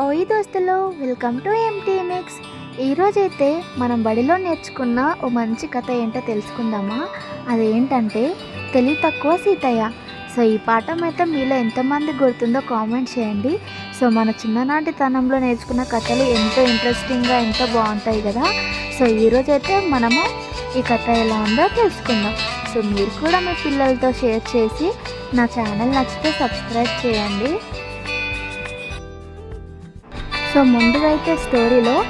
ఓయి దోస్తులు welcome to empty mix. ఈరోజైతే మనం బడిలో నేర్చుకున్న ఓ మంచి కథ ఏంటో తెలుసుకుందామా? అదేంటంటే తెలివి తక్కువ సీతయ్య. సో ఈ పాఠం అయితే మీలో ఎంతమంది గుర్తుందో కామెంట్ చేయండి. సో మన చిన్ననాటి తనంలో నేర్చుకున్న కథలు ఎంతో ఇంట్రెస్టింగ్గా ఎంతో బాగుంటాయి కదా? సో ఈరోజైతే మనము ఈ కథ ఎలా ఉందో తెలుసుకుందాం. సో మీరు కూడా మీ పిల్లలతో షేర్ చేసి నా ఛానల్ నచ్చితే సబ్స్క్రైబ్ చేయండి. సో ముందుగా అయితే స్టోరీలో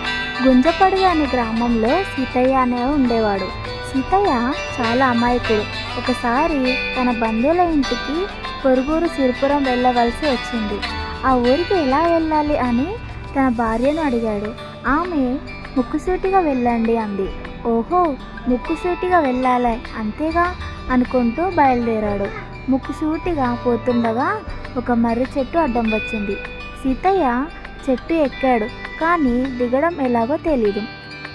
గుంజపడుగు అనే గ్రామంలో సీతయ్య అనే ఉండేవాడు. సీతయ్య చాలా అమాయకుడు. ఒకసారి తన బంధువుల ఇంటికి పొరుగురు సిరిపురం వెళ్ళవలసి వచ్చింది. ఆ ఊరికి ఎలా వెళ్ళాలి అని తన భార్యను అడిగాడు. ఆమె ముక్కుసూటిగా వెళ్ళండి అంది. ఓహో ముక్కుసూటిగా వెళ్ళాలి అంతేగా అనుకుంటూ బయలుదేరాడు. ముక్కుసూటిగా పోతుండగా ఒక మర్రి చెట్టు అడ్డం వచ్చింది. సీతయ్య చెట్టు ఎక్కాడు. కానీ దిగడం ఎలాగో తెలీదు.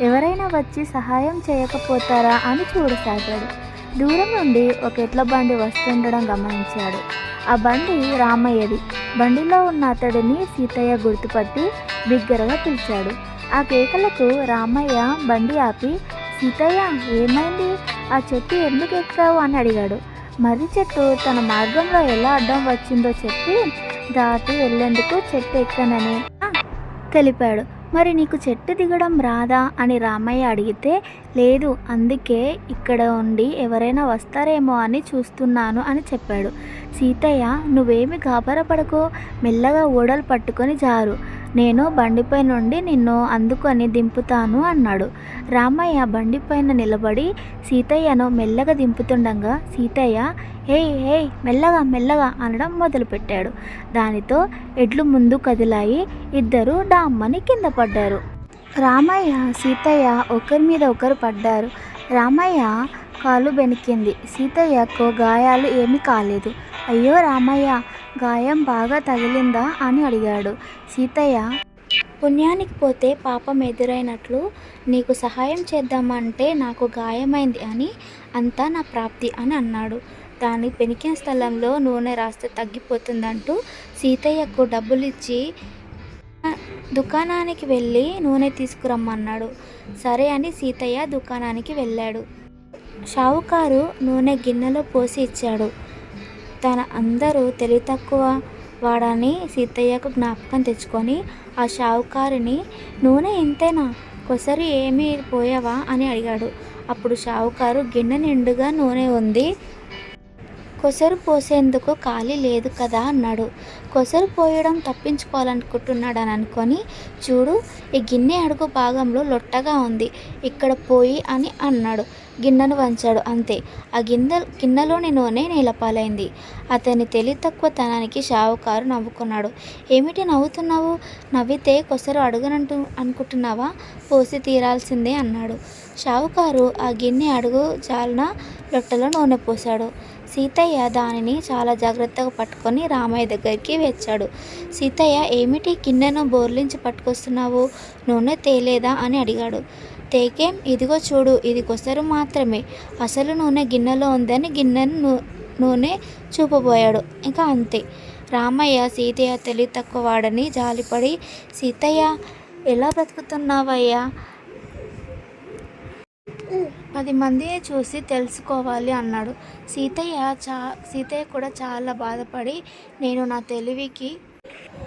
ఎవరైనా వచ్చి సహాయం చేయకపోతారా అని చూడసాగాడు. దూరం నుండి ఒక ఎట్ల బండి వస్తుండడం గమనించాడు. ఆ బండి రామయ్యది. బండిలో ఉన్న అతడిని సీతయ్య గుర్తుపట్టి బిగ్గరగా పిలిచాడు. ఆ కేకలకు రామయ్య బండి ఆపి సీతయ్య ఏమైంది? ఆ చెట్టు ఎందుకు ఎక్కావు? అని అడిగాడు. మర్రి చెట్టు తన మార్గంలో ఎలా అడ్డం వచ్చిందో చెప్పి దాటి వెళ్ళేందుకు చెట్టు ఎక్కనని. తెలిపాడు. మరి నీకు చెట్టు దిగడం రాదా? అని రామయ్య అడిగితే లేదు అందుకే ఇక్కడ ఉండి ఎవరైనా వస్తారేమో అని చూస్తున్నాను అని చెప్పాడు. సీతయ్య నువ్వేమి గాబరపడకో మెల్లగా ఓడలు పట్టుకొని జారు. నేను బండిపై నుండి నిన్ను అందుకొని దింపుతాను అన్నాడు. రామయ్య బండిపైన నిలబడి సీతయ్యను మెల్లగా దింపుతుండగా సీతయ్య హేయ్ హేయ్ మెల్లగా మెల్లగా అనడం మొదలుపెట్టాడు. దానితో ఎడ్లు ముందు కదిలాయి ఇద్దరు డామ్మని కింద పడ్డారు. రామయ్య సీతయ్య ఒకరి మీద ఒకరు పడ్డారు. రామయ్య కాలు బెనికింది. సీతయ్యకు గాయాలు ఏమీ కాలేదు. అయ్యో రామయ్య గాయం బాగా తగిలిందా అని అడిగాడు. సీతయ్య పుణ్యానికి పోతే పాపం ఎదురైనట్లు నీకు సహాయం చేద్దామంటే నాకు గాయమైంది అని అంతా నా ప్రాప్తి అని అన్నాడు. దాన్ని పెనికిన స్థలంలో నూనె రాస్తే తగ్గిపోతుందంటూ సీతయ్యకు డబ్బులు ఇచ్చి దుకాణానికి వెళ్ళి నూనె తీసుకురమ్మన్నాడు. సరే అని సీతయ్య దుకాణానికి వెళ్ళాడు. షావుకారు నూనె గిన్నెలో పోసి ఇచ్చాడు. తన అందరూ తెలివి తక్కువ వాడని సీతయ్యకు జ్ఞాపకం తెచ్చుకొని ఆ షావుకారుని నూనె ఇంతేనా? కొసరి ఏమీ పోయావా? అని అడిగాడు. అప్పుడు షావుకారు గిన్నె నిండుగా నూనె ఉంది. కొసరు పోసేందుకు ఖాళీ లేదు కదా అన్నాడు. కొసరు పోయడం తప్పించుకోవాలనుకుంటున్నాడు అని అనుకొని చూడు ఈ గిన్నె అడుగు భాగంలో లొట్టగా ఉంది. ఇక్కడ పోయి అని అన్నాడు. గిన్నెను వంచాడు. అంతే. ఆ గిన్నె గిన్నెలోని నూనె నీలపాలైంది అతని తెలివి తక్కువ తనానికి షావుకారు నవ్వుకున్నాడు. ఏమిటి నవ్వుతున్నావు? నవ్వితే కొసరు అడుగనంటూ అనుకుంటున్నావా? పోసి తీరాల్సిందే అన్నాడు. షావుకారు ఆ గిన్నె అడుగు జాలన లొట్టలో నూనె పోశాడు. సీతయ్య దానిని చాలా జాగ్రత్తగా పట్టుకొని రామయ్య దగ్గరికి వచ్చాడు సీతయ్య ఏమిటి గిన్నెను బోర్లించి పట్టుకొస్తున్నావు? నూనె తేలేదా? అని అడిగాడు. తేకేం ఇదిగో చూడు ఇది కొసరు మాత్రమే. అసలు నూనె గిన్నెలో ఉందని గిన్నెను నూనె చూపబోయాడు. ఇంకా అంతే. రామయ్య సీతయ్య తెలివి తక్కువ వాడని జాలిపడి సీతయ్య ఎలా బ్రతుకుతున్నావయ్యా? పది మందిని చూసి తెలుసుకోవాలి అన్నాడు. సీతయ్య చా సీతయ్య కూడా చాలా బాధపడి నేను నా తెలివికి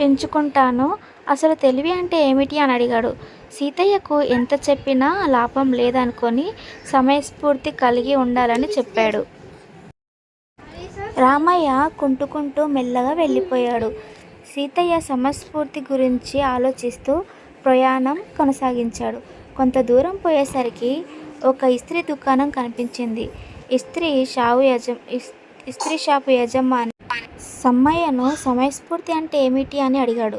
పెంచుకుంటాను. అసలు తెలివి అంటే ఏమిటి అని అడిగాడు. సీతయ్యకు ఎంత చెప్పినా లాభం లేదనుకొని సమయస్ఫూర్తి కలిగి ఉండాలని చెప్పాడు. రామయ్య కుంటుకుంటూ మెల్లగా వెళ్ళిపోయాడు. సీతయ్య సమస్ఫూర్తి గురించి ఆలోచిస్తూ ప్రయాణం కొనసాగించాడు. కొంత దూరం పోయేసరికి ఒక ఇస్త్రీ దుకాణం కనిపించింది. ఇస్త్రీ షాపు యజ ఇస్త్రీ షాపు యజమాని సమ్మయ్యను సమయస్ఫూర్తి అంటే ఏమిటి అని అడిగాడు.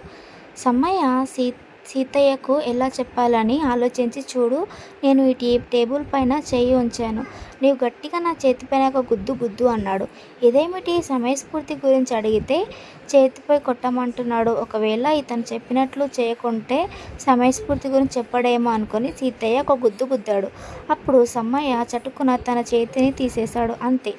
సమ్మయ్య సీ సీతయ్యకు ఎలా చెప్పాలని ఆలోచించి చూడు నేను ఈ టేబుల్ పైన చేయి ఉంచాను. నీవు గట్టిగా నా చేతిపైన ఒక గుద్దు గుద్దు అన్నాడు. ఇదేమిటి? సమయస్ఫూర్తి గురించి అడిగితే చేతిపై కొట్టమంటున్నాడు. ఒకవేళ ఇతను చెప్పినట్లు చేయకుంటే సమయస్ఫూర్తి గురించి చెప్పడేమో అనుకొని సీతయ్య ఒక గుద్దు గుద్దాడు. అప్పుడు సమ్మయ్య చటుకున తన చేతిని తీసేశాడు. అంతే.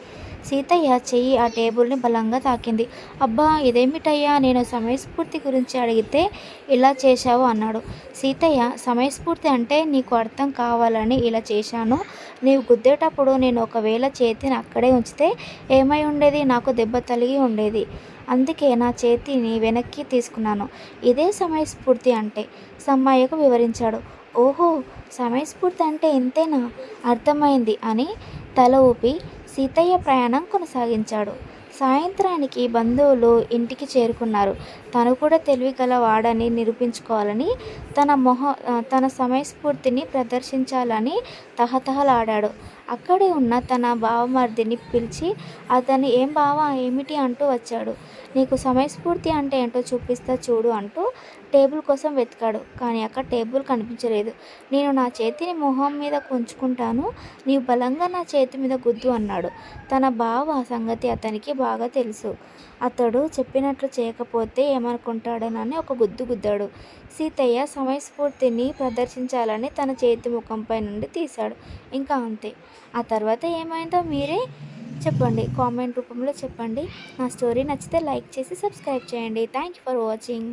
సీతయ్య చెయ్యి ఆ టేబుల్ని బలంగా తాకింది. అబ్బా ఇదేమిటయ్యా? నేను సమయస్ఫూర్తి గురించి అడిగితే ఇలా చేశావు అన్నాడు. సీతయ్య సమయస్ఫూర్తి అంటే నీకు అర్థం కావాలని ఇలా చేశాను. నీవు గుద్దేటప్పుడు నేను ఒకవేళ చేతిని అక్కడే ఉంచితే ఏమై ఉండేది? నాకు దెబ్బ తలిగి ఉండేది. అందుకే నా చేతిని వెనక్కి తీసుకున్నాను. ఇదే సమయస్ఫూర్తి అంటే సమ్మయ్యకు వివరించాడు. ఓహో సమయస్ఫూర్తి అంటే ఇంతేనా? అర్థమైంది అని తల ఊపి సీతయ్య ప్రయాణం కొనసాగించాడు. సాయంత్రానికి బంధువులు ఇంటికి చేరుకున్నారు. తను కూడా తెలివిగల వాడని నిరూపించుకోవాలని తన మొహ తన సమయస్ఫూర్తిని ప్రదర్శించాలని తహతహలాడాడు. అక్కడే ఉన్న తన బావమర్దిని పిలిచి అతను ఏం బావా ఏమిటి? అంటూ వచ్చాడు. నీకు సమయస్ఫూర్తి అంటే ఏంటో చూపిస్తా చూడు అంటూ టేబుల్ కోసం వెతికాడు. కానీ అక్కడ టేబుల్ కనిపించలేదు. నేను నా చేతిని మొహం మీద కొంచుకుంటాను. నీవు బలంగా నా చేతి మీద గుద్దు అన్నాడు. తన బావ సంగతి అతనికి బాగా తెలుసు. అతడు చెప్పినట్లు చేయకపోతే ఏమనుకుంటాడోనని ఒక గుద్దు గుద్దాడు. సీతయ్య సమయస్ఫూర్తిని ప్రదర్శించాలని తన చేతి ముఖంపై నుండి తీశాడు. ఇంకా అంతే. ఆ తర్వాత ఏమైందో మీరే చెప్పండి. కామెంట్ రూపంలో చెప్పండి. నా స్టోరీ నచ్చితే లైక్ చేసి సబ్స్క్రైబ్ చేయండి. Thank you for watching